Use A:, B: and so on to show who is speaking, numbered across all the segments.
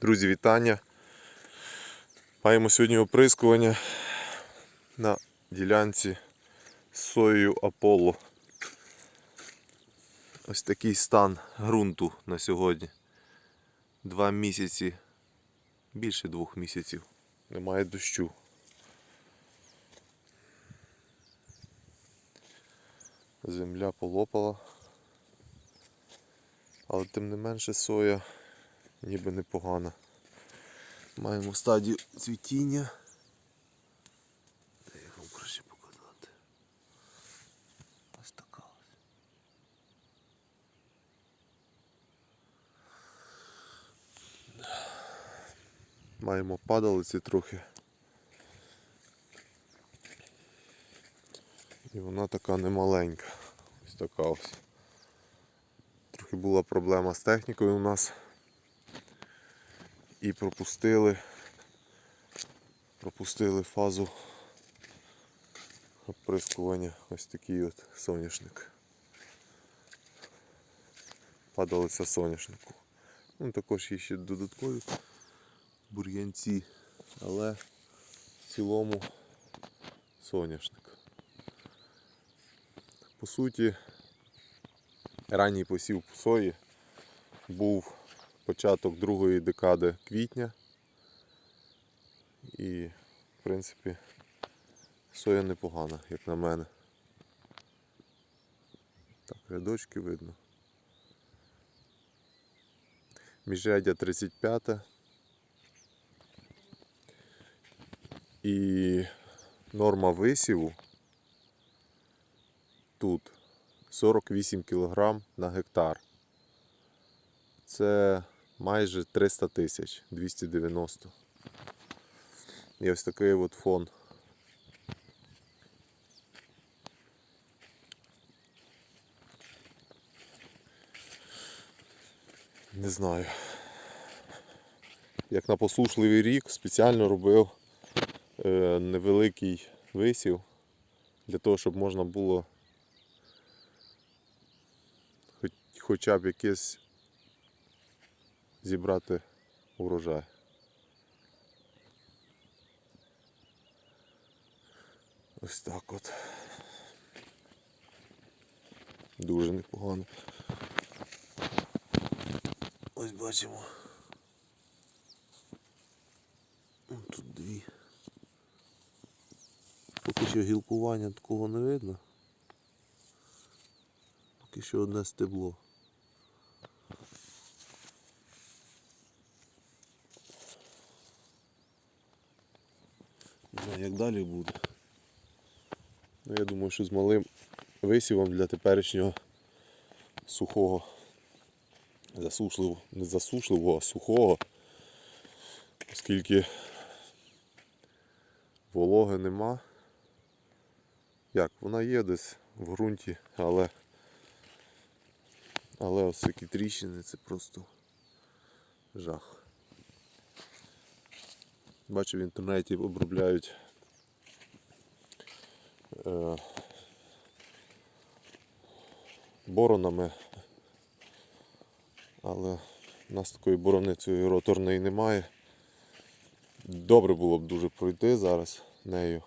A: Друзі, вітання. Маємо сьогодні оприскування на ділянці з соєю Аполло. Ось такий стан ґрунту на сьогодні. Два місяці, більше двох місяців. Немає дощу. Земля полопала. Але тим не менше соя ніби непогана. Маємо стадію цвітіння. Де я вам краще показати? Ось така ось. Маємо падалиці трохи. І вона така немаленька. Ось така ось. Трохи була проблема з технікою у нас. І пропустили. Пропустили фазу оприскування. Ось такий от соняшник. Падалиця соняшнику. Ну, також є ще додаткові бур'янці, але в цілому соняшник. По суті, ранній посів сої був початок другої декади квітня. І, в принципі, соя непогана, як на мене. Так, рядочки видно. Міжряддя 35. І норма висіву тут 48 кг на гектар. Це майже 300 тисяч, 290. І ось такий от фон. Не знаю. Як на посушливий рік спеціально робив е, невеликий висів для того, щоб можна було хоч, хоча б якесь зібрати урожай. Ось так от. Дуже непогано. Ось бачимо. Тут дві. Поки що гілкування такого не видно. Поки що одне стебло. Не знаю, як далі буде. Ну, я думаю, що з малим висівом для теперішнього сухого, засушливого, не засушливого, а сухого, оскільки вологи нема. Як, вона є десь в ґрунті, але але ось такі тріщини це просто жах. Бачу в інтернеті обробляють боронами, але у нас такої борони цієї роторної немає. Добре було б дуже пройти зараз нею.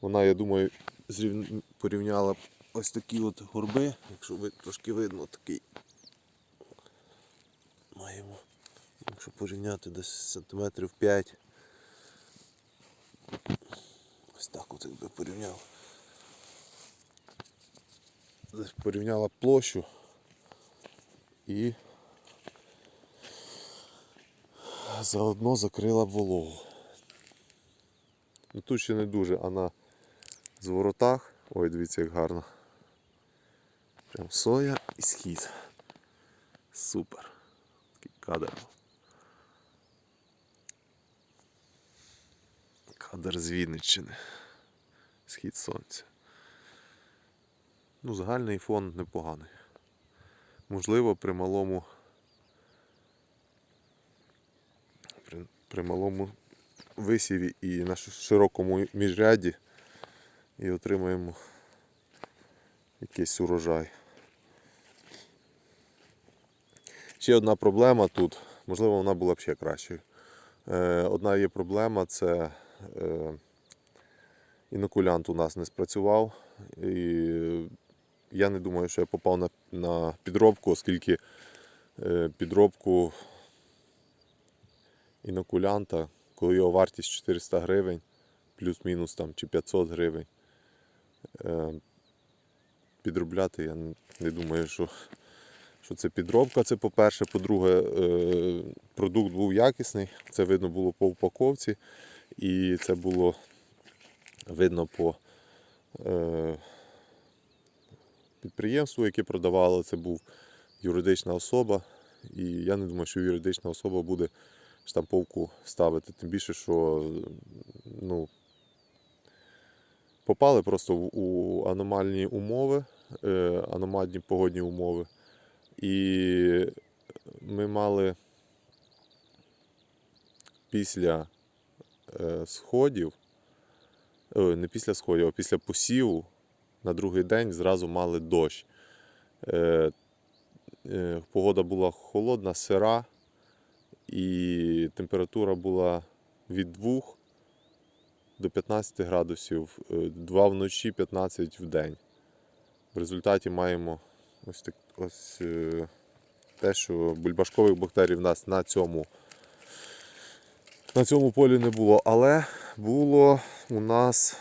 A: Вона, я думаю, зрів... порівняла ось такі от горби, якщо ви трошки видно такий. Маємо, якщо порівняти десь сантиметрів 5. Так от якби порівняв. Порівняла площу і заодно закрила вологу. Ну тут ще не дуже, а на зворотах. Ой, дивіться, як гарно. Прям соя і схід. Супер. Такий кадр. Кадр з Вінниччини. Схід сонця. Ну, загальний фон непоганий. Можливо, при малому. При, при малому висіві і на широкому міжряді і отримаємо якийсь урожай. Ще одна проблема тут, можливо, вона була б ще кращою. Е, Одна є проблема це е, інокулянт у нас не спрацював. І я не думаю, що я попав на, на підробку, оскільки е, підробку інокулянта, коли його вартість 400 гривень, плюс-мінус там чи 500 гривень. е, Підробляти я не- думаю, що, що це підробка. Це по-перше. По-друге, е, продукт був якісний, це видно було по упаковці, і це було видно по е, підприємству, яке продавало. Це був юридична особа. І я не думаю, що юридична особа буде штамповку ставити. Тим більше, що ну, попали просто у аномальні умови, е, аномальні погодні умови. І ми мали після е, сходів, не після сходів, а після посіву на другий день зразу мали дощ. Е, е, Погода була холодна, сира, і температура була від 2 до 15 градусів, 2 вночі, 15 в день. В результаті маємо ось, так, ось е, те, що бульбашкових бактерій в нас на цьому, на цьому полі не було. Але було у нас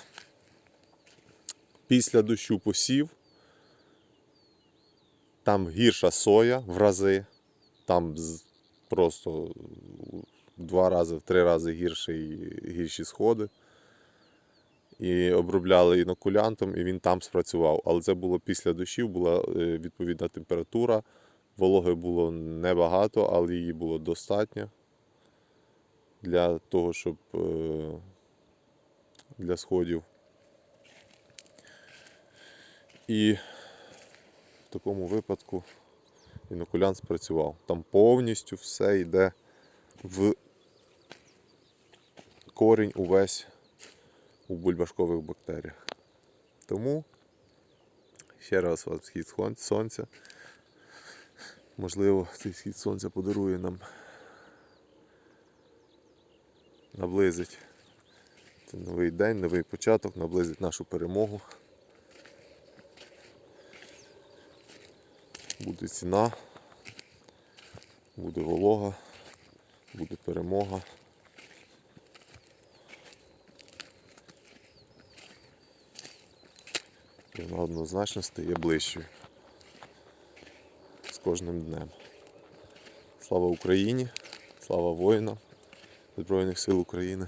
A: після дощу посів. Там гірша соя в рази, там просто в два рази, в три рази гірші, гірші сходи. І обробляли інокулянтом, і він там спрацював. Але це було після дощів, була е, відповідна температура. Вологи було небагато, але її було достатньо для того, щоб е, для сходів. І в такому випадку інокулянт спрацював. Там повністю все йде в корінь увесь у бульбашкових бактеріях. Тому ще раз вас схід сонця. Можливо, цей схід сонця подарує нам наблизить новий день, новий початок, наблизить нашу перемогу. Буде ціна, буде волога, буде перемога. І вона однозначно стає ближчою з кожним днем. Слава Україні! Слава воїнам Збройних сил України!